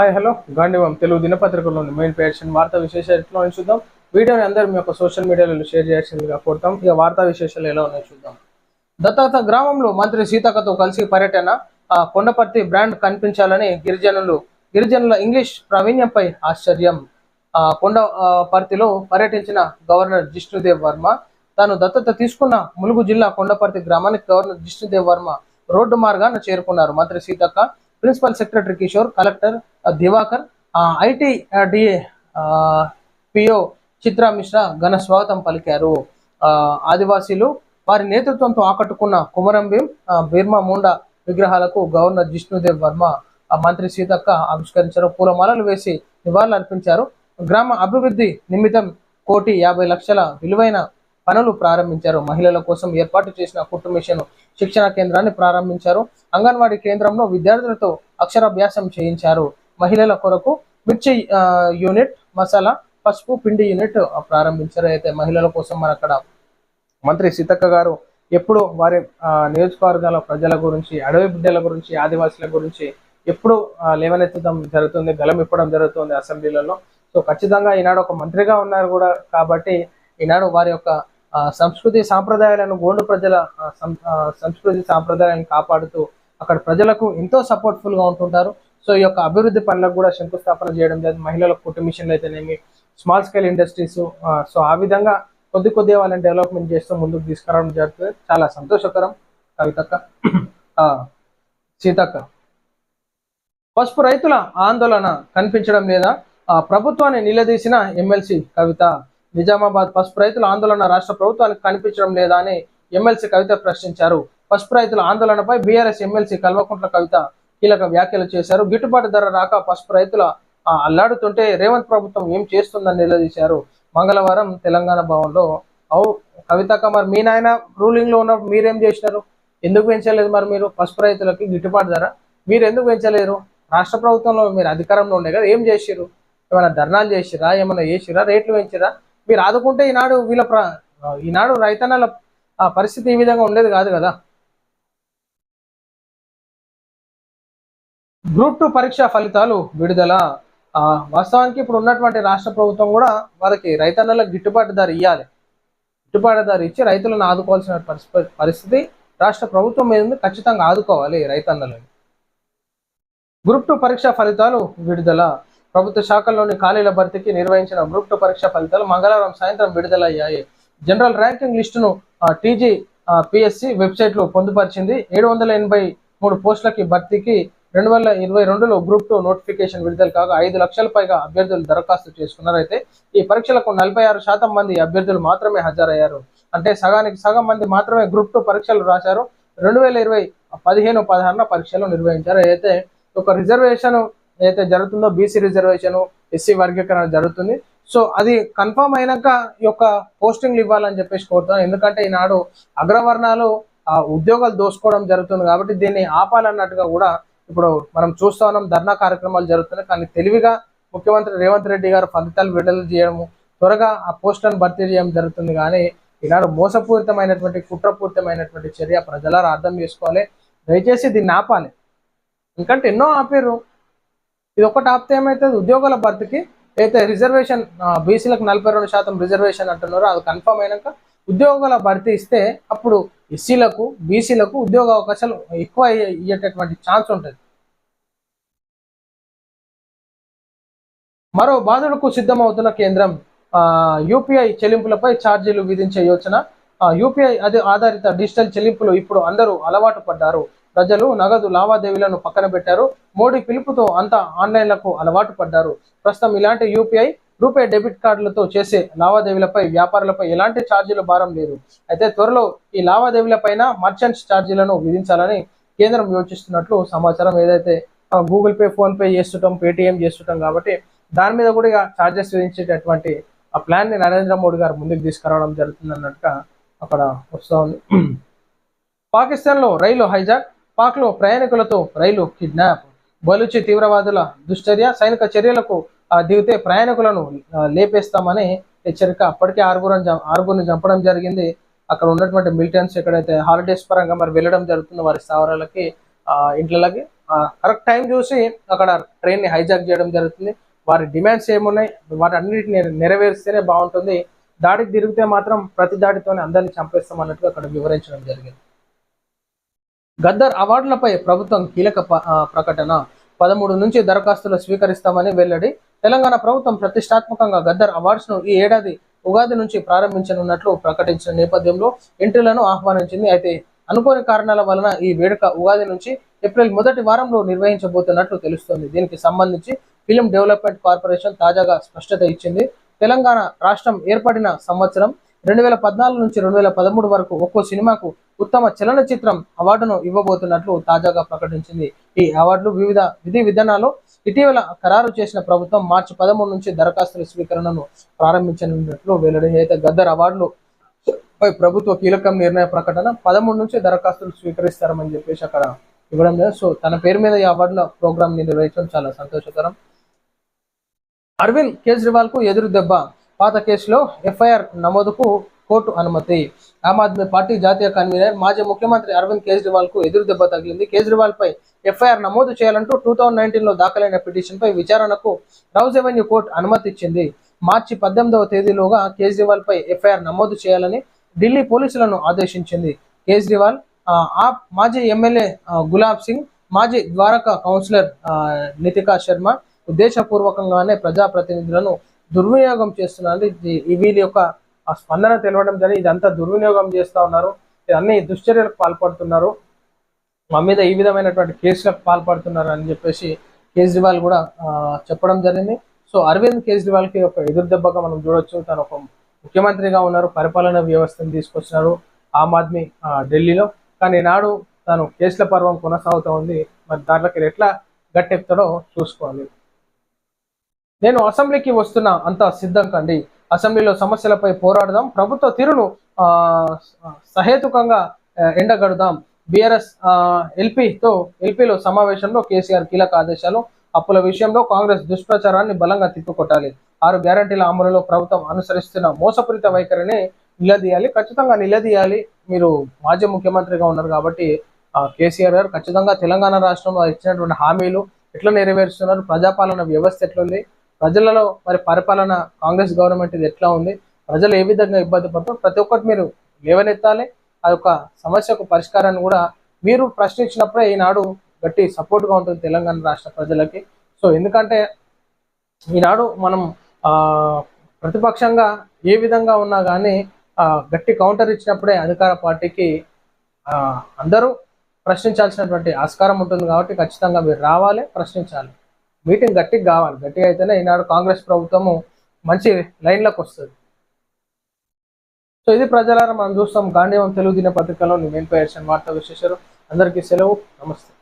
Hi hello గాంధీవం Telugu దినపత్రికలోని main పేషన్ వార్తా విశేషాలు చూద్దాం. వీడియోని అందరూ మీ యొక్క సోషల్ మీడియాలో షేర్ చేయాల్సిందిగా కోరుతాం. ఇక వార్తా విశేషాలు ఎలా ఉన్నాయో చూద్దాం. దత్తాత గ్రామంలో మంత్రి సీతక్కతో కలిసి పర్యటన కొండపర్తి బ్రాండ్ కనిపించాలని గిరిజనులు గిరిజనుల ఇంగ్లీష్ ప్రావీణ్యంపై ఆశ్చర్యం. కొండపర్తిలో పర్యటించిన గవర్నర్ జిష్ణుదేవ్ వర్మ తాను దత్తత తీసుకున్న ములుగు జిల్లా కొండపర్తి గ్రామానికి గవర్నర్ జిష్ణుదేవ్ వర్మ రోడ్డు మార్గాన చేరుకున్నారు. మంత్రి Seethakka principal secretary Kishore collector Divakar IT DA PO Chitra Mishra ఘన స్వాగతం పలికారు. ఆదివాసీలు వారి నేతృత్వంతో ఆకట్టుకున్న కుమరంభీం బీర్మా ఆ, ముండా విగ్రహాలకు గవర్నర్ జిష్ణుదేవ్ వర్మ మంత్రి సీతక్క ఆవిష్కరించారు. పూలమాలలు వేసి నివాళులు అర్పించారు గ్రామ అభివృద్ధి నిమిత్తం కోటి యాభై లక్షల విలువైన పనులు ప్రారంభించారు. మహిళల కోసం ఏర్పాటు చేసిన కుట్టు మిషన్ శిక్షణ కేంద్రాన్ని ప్రారంభించారు. అంగన్వాడీ కేంద్రంలో విద్యార్థులతో అక్షరాభ్యాసం చేయించారు. మహిళల కొరకు మిర్చి యూనిట్ మసాలా పసుపు పిండి యూనిట్ ప్రారంభించారు. అయితే మహిళల కోసం మన అక్కడ మంత్రి సీతక్క గారు ఎప్పుడు వారి ఆ, నియోజకవర్గాల ప్రజల గురించి అడవి బిడ్డల గురించి ఆదివాసుల గురించి ఎప్పుడు లేవనెత్తడం జరుగుతుంది గలం ఇప్పడం జరుగుతుంది అసెంబ్లీలలో. సో ఖచ్చితంగా ఈనాడు ఒక మంత్రిగా ఉన్నారు కూడా కాబట్టి ఈనాడు వారి యొక్క సంస్కృతి సాంప్రదాయాలను గోండు ప్రజల సంస్కృతి సాంప్రదాయాలను కాపాడుతూ అక్కడ ప్రజలకు ఎంతో సపోర్ట్ఫుల్గా ఉంటుంటారు. సో ఈ యొక్క అభివృద్ధి పనులకు కూడా శంకుస్థాపన చేయడం జరిగింది. మహిళల కుటుంబ మిషన్లు అయితేనేమి స్మాల్ స్కేల్ ఇండస్ట్రీస్ సో ఆ విధంగా కొద్ది కొద్దిగా వాళ్ళని డెవలప్మెంట్ చేస్తూ ముందుకు తీసుకురావడం జరుగుతుంది. చాలా సంతోషకరం. కవితక్క ఆ, సీతక్క. పసుపు రైతుల ఆందోళన కనిపించడం లేదా? ఆ, ప్రభుత్వాన్ని నిలదీసిన ఎమ్మెల్సీ కవిత నిజామాబాద్ పసుపు రైతుల ఆందోళన రాష్ట్ర ప్రభుత్వానికి కనిపించడం లేదా అని ఎమ్మెల్సీ కవిత ప్రశ్నించారు. పసుపు రైతుల ఆందోళనపై బీఆర్ఎస్ ఎమ్మెల్సీ కల్వకుంట్ల కవిత కీలక వ్యాఖ్యలు చేశారు. గిట్టుబాటు ధర రాక పసుపు రైతుల అల్లాడుతుంటే రేవంత్ ప్రభుత్వం ఏం చేస్తుందని నిలదీశారు. మంగళవారం తెలంగాణ భవన్లో అవు కవితక్క మరి మీ నాయన రూలింగ్లో ఉన్నప్పుడు మీరేం చేసినారు? ఎందుకు పెంచలేదు మరి మీరు పసుపు రైతులకి గిట్టుబాటు ధర? మీరు ఎందుకు పెంచలేరు? రాష్ట్ర ప్రభుత్వంలో మీరు అధికారంలో ఉండే కదా ఏం చేసిర్రు? ఏమైనా ధర్నాలు చేసిరా ఏమైనా చేసిరా రేట్లు పెంచిరా మీరు ఆదుకుంటే ఈనాడు వీళ్ళ ప్ర ఈనాడు రైతన్నల పరిస్థితి ఈ విధంగా ఉండేది కాదు కదా. గ్రూప్ టూ పరీక్ష ఫలితాలు విడుదల. వాస్తవానికి ఇప్పుడు ఉన్నటువంటి రాష్ట్ర ప్రభుత్వం కూడా వారికి రైతన్నలకు గిట్టుబాటు ధర ఇవ్వాలి గిట్టుబాటు ధర ఇచ్చి రైతులను ఆదుకోవాల్సిన పరిస్థితి పరిస్థితి రాష్ట్ర ప్రభుత్వం మీద ఉంది. ఖచ్చితంగా ఆదుకోవాలి రైతన్నలను. గ్రూప్ టూ పరీక్ష ఫలితాలు విడుదల. ప్రభుత్వ శాఖల్లోని ఖాళీల భర్తీకి నిర్వహించిన గ్రూప్ టూ పరీక్ష ఫలితాలు మంగళవారం సాయంత్రం విడుదలయ్యాయి. జనరల్ ర్యాంకింగ్ లిస్టును టీజీ పిఎస్సి వెబ్సైట్లో పొందుపరిచింది. ఏడు వందల ఎనభై మూడు పోస్టులకి భర్తీకి రెండు వేల ఇరవై రెండులో గ్రూప్ టూ నోటిఫికేషన్ విడుదల కాగా ఐదు లక్షల పైగా అభ్యర్థులు దరఖాస్తు చేసుకున్నారైతే ఈ పరీక్షలకు నలభై ఆరు శాతం మంది అభ్యర్థులు మాత్రమే హాజరయ్యారు. అంటే సగానికి సగం మంది మాత్రమే గ్రూప్ టూ పరీక్షలు రాశారు. రెండు వేల ఇరవై పదిహేను పదహారున పరీక్షలు నిర్వహించారు. అయితే ఒక రిజర్వేషన్ ఏదైతే జరుగుతుందో బీసీ రిజర్వేషన్ ఎస్సీ వర్గీకరణ జరుగుతుంది. సో అది కన్ఫర్మ్ అయినాక ఈ యొక్క పోస్టింగ్లు ఇవ్వాలని చెప్పేసి కోరుతున్నాను ఎందుకంటే ఈనాడు అగ్రవర్ణాలు ఆ ఉద్యోగాలు దోసుకోవడం జరుగుతుంది కాబట్టి దీన్ని ఆపాలన్నట్టుగా కూడా ఇప్పుడు మనం చూస్తా ఉన్నాం. ధర్నా కార్యక్రమాలు జరుగుతున్నాయి. కానీ తెలివిగా ముఖ్యమంత్రి రేవంత్ రెడ్డి గారు ఫలితాలు విడుదల చేయడము త్వరగా ఆ పోస్టులను భర్తీ చేయడం జరుగుతుంది. కానీ ఈనాడు మోసపూరితమైనటువంటి కుట్రపూరితమైనటువంటి చర్య ప్రజలారు అర్థం చేసుకోవాలి. దయచేసి దీన్ని ఆపాలి. ఎందుకంటే ఎన్నో ఆపారు ఇది ఒకటి ఆపితే ఏమవుతుంది ఉద్యోగాల భర్తీకి అయితే రిజర్వేషన్ బీసీలకు నలభై రెండు శాతం రిజర్వేషన్ అంటున్నారో. అది కన్ఫర్మ్ అయినాక ఉద్యోగాల భర్తీ ఇస్తే అప్పుడు ఎస్సీలకు బీసీలకు ఉద్యోగ అవకాశాలు ఎక్కువ ఇయ్యేటటువంటి ఛాన్స్ ఉంటుంది. మరో బాధలకు సిద్ధమవుతున్న కేంద్రం యూపీఐ చెల్లింపులపై ఛార్జీలు విధించే యోచన. యూపీఐ అది ఆధారిత డిజిటల్ చెల్లింపులు ఇప్పుడు అందరూ అలవాటు పడ్డారు. ప్రజలు నగదు లావాదేవీలను పక్కన పెట్టారు. మోడీ పిలుపుతో అంతా ఆన్లైన్లకు అలవాటు పడ్డారు. ప్రస్తుతం ఇలాంటి యూపీఐ రూపే డెబిట్ కార్డులతో చేసే లావాదేవీలపై వ్యాపారులపై ఎలాంటి ఛార్జీల భారం లేదు. అయితే త్వరలో ఈ లావాదేవీలపైన మర్చెంట్స్ ఛార్జీలను విధించాలని కేంద్రం యోచిస్తున్నట్లు సమాచారం ఏదైతే గూగుల్ పే ఫోన్ పే చేస్తుంటాం పేటిఎం చేస్తుంటాం కాబట్టి దాని మీద కూడా ఇక ఛార్జెస్ విధించేటటువంటి ఆ ప్లాన్ని నరేంద్ర మోడీ గారు ముందుకు తీసుకురావడం జరుగుతుంది అన్నట్టుగా అక్కడ వస్తూ ఉంది పాకిస్తాన్లో రైలు హైజాక్ పాక్లో ప్రయాణికులతో రైలు కిడ్నాప్ బలుచి తీవ్రవాదుల దుశ్చర్య సైనిక చర్యలకు దిగితే ప్రయాణికులను లేపేస్తామని హెచ్చరిక. అప్పటికే ఆరుగురు ఆరుగురిని చంపడం జరిగింది. అక్కడ ఉన్నటువంటి మిలిటెన్స్ ఎక్కడైతే హాలిడేస్ పరంగా మరి వెళ్ళడం జరుగుతుంది వారి స్థావరాలకి ఆ, ఇంట్లకి కరెక్ట్ టైం చూసి అక్కడ ట్రైన్ని హైజాక్ చేయడం జరుగుతుంది. వారి డిమాండ్స్ ఏమున్నాయి? వాటి అన్నిటిని నెరవేర్స్తేనే బాగుంటుంది. దాడికి తిరిగితే మాత్రం ప్రతి దాడితోనే అందరినీ చంపేస్తాం అన్నట్టుగా అక్కడ వివరించడం జరిగింది. గద్దర్ అవార్డులపై ప్రభుత్వం కీలక ప్రకటన. పదమూడు నుంచి దరఖాస్తులు స్వీకరిస్తామని వెల్లడి. తెలంగాణ ప్రభుత్వం ప్రతిష్టాత్మకంగా గద్దర్ అవార్డ్స్ను ఈ ఏడాది ఉగాది నుంచి ప్రారంభించనున్నట్లు ప్రకటించిన నేపథ్యంలో ఎంట్రీలను ఆహ్వానించింది. అయితే అనుకోని కారణాల వలన ఈ వేడుక ఉగాది నుంచి ఏప్రిల్ మొదటి వారంలో నిర్వహించబోతున్నట్లు తెలుస్తోంది. దీనికి సంబంధించి ఫిలిం డెవలప్మెంట్ కార్పొరేషన్ తాజాగా స్పష్టత ఇచ్చింది. తెలంగాణ రాష్ట్రం ఏర్పడిన సంవత్సరం రెండు వేల పద్నాలుగు నుంచి రెండు వేల పదమూడు వరకు ఒక్కో సినిమాకు ఉత్తమ చలనచిత్రం అవార్డును ఇవ్వబోతున్నట్లు తాజాగా ప్రకటించింది. ఈ అవార్డులు వివిధ విధి విధానాలు ఇటీవల ఖరారు చేసిన ప్రభుత్వం మార్చి పదమూడు నుంచి దరఖాస్తుల స్వీకరణను ప్రారంభించనున్నట్లు వెల్లడి. అయితే గద్దర్ అవార్డులు పై ప్రభుత్వ కీలకం నిర్ణయ ప్రకటన పదమూడు నుంచి దరఖాస్తులు స్వీకరిస్తారని చెప్పేసి అక్కడ ఇవ్వడం లేదు. సో తన పేరు మీద ఈ అవార్డుల ప్రోగ్రామ్ నిర్వహించడం చాలా సంతోషకరం. అరవింద్ కేజ్రీవాల్కు ఎదురు దెబ్బ. పాత కేసులో ఎఫ్ఐఆర్ నమోదుకు కోర్టు అనుమతి. ఆమ్ ఆద్మీ పార్టీ జాతీయ కన్వీనర్ మాజీ ముఖ్యమంత్రి అరవింద్ కేజ్రీవాల్కు ఎదురు దెబ్బ తగిలింది. కేజ్రీవాల్ పై ఎఫ్ఐఆర్ నమోదు చేయాలంటూ టూ థౌజండ్ నైన్టీన్లో దాఖలైన పిటిషన్ పై విచారణకు రౌజ్ ఎవెన్యూ కోర్టు అనుమతి ఇచ్చింది. మార్చి పద్దెనిమిదవ తేదీలోగా కేజ్రీవాల్ పై ఎఫ్ఐఆర్ నమోదు చేయాలని ఢిల్లీ పోలీసులను ఆదేశించింది. కేజ్రీవాల్ ఆప్ మాజీ ఎమ్మెల్యే గులాబ్ సింగ్ మాజీ ద్వారకా కౌన్సిలర్ నితికా శర్మ ఉద్దేశపూర్వకంగానే ప్రజాప్రతినిధులను దుర్వినియోగం చేస్తున్నారు. వీళ్ళ యొక్క ఆ స్పందన తెలవడం జరిగింది. ఇదంతా దుర్వినియోగం చేస్తూ ఉన్నారు. అన్ని దుశ్చర్యలకు పాల్పడుతున్నారు. మా మీద ఈ విధమైనటువంటి కేసులకు పాల్పడుతున్నారు అని చెప్పేసి కేజ్రీవాల్ కూడా చెప్పడం జరిగింది. సో అరవింద్ కేజ్రీవాల్కి ఒక ఎదురుదెబ్బగా మనం చూడొచ్చు. తను ఒక ముఖ్యమంత్రిగా ఉన్నారు. పరిపాలన వ్యవస్థను తీసుకొచ్చినారు ఆమ్ ఆద్మీ ఆ, ఢిల్లీలో. కానీ నాడు తను కేసుల పర్వం కొనసాగుతూ ఉంది. మరి దాంట్లోకి ఎట్లా గట్టెక్కుతాడో చూసుకోవాలి. నేను అసెంబ్లీకి వస్తున్నా అంతా సిద్ధం కండి. అసెంబ్లీలో సమస్యలపై పోరాడదాం. ప్రభుత్వ తీరును సహేతుకంగా ఎండగడదాం. బీఆర్ఎస్ ఎల్పీతో ఎల్పీలో సమావేశంలో కేసీఆర్ కీలక ఆదేశాలు అప్పుల విషయంలో కాంగ్రెస్ దుష్ప్రచారాన్ని బలంగా తిప్పికొట్టాలి. ఆరు గ్యారంటీల అమలులో ప్రభుత్వం అనుసరిస్తున్న మోసపూరిత వైఖరిని నిలదీయాలి. ఖచ్చితంగా నిలదీయాలి. మీరు మాజీ ముఖ్యమంత్రిగా ఉన్నారు కాబట్టి కేసీఆర్ గారు ఖచ్చితంగా తెలంగాణ రాష్ట్రంలో ఇచ్చినటువంటి హామీలు ఎట్లా నెరవేరుస్తున్నారు? ప్రజాపాలన వ్యవస్థ ఎట్లుంది? ప్రజలలో మరి పరిపాలన కాంగ్రెస్ గవర్నమెంట్ ఇది ఎట్లా ఉంది? ప్రజలు ఏ విధంగా ఇబ్బంది పడుతున్నారు? ప్రతి ఒక్కటి మీరు లేవనెత్తాలి. ఆ యొక్క సమస్యకు పరిష్కారాన్ని కూడా మీరు ప్రశ్నించినప్పుడే ఈనాడు గట్టి సపోర్ట్గా ఉంటుంది తెలంగాణ రాష్ట్ర ప్రజలకి. సో ఎందుకంటే ఈనాడు మనం ప్రతిపక్షంగా ఏ విధంగా ఉన్నా కానీ గట్టి కౌంటర్ ఇచ్చినప్పుడే అధికార పార్టీకి అందరూ ప్రశ్నించాల్సినటువంటి ఆస్కారం ఉంటుంది కాబట్టి ఖచ్చితంగా మీరు రావాలి ప్రశ్నించాలి. మీటింగ్ గట్టిగా కావాలి. గట్టిగా అయితేనే ఈనాడు కాంగ్రెస్ ప్రభుత్వము మంచి లైన్లోకి వస్తుంది. సో ఇది ప్రజలారా మనం చూస్తాం గాంధీవం తెలుగు దినపత్రికలో నేను వార్తా విశేషాలు. అందరికీ సెలవు. నమస్తే.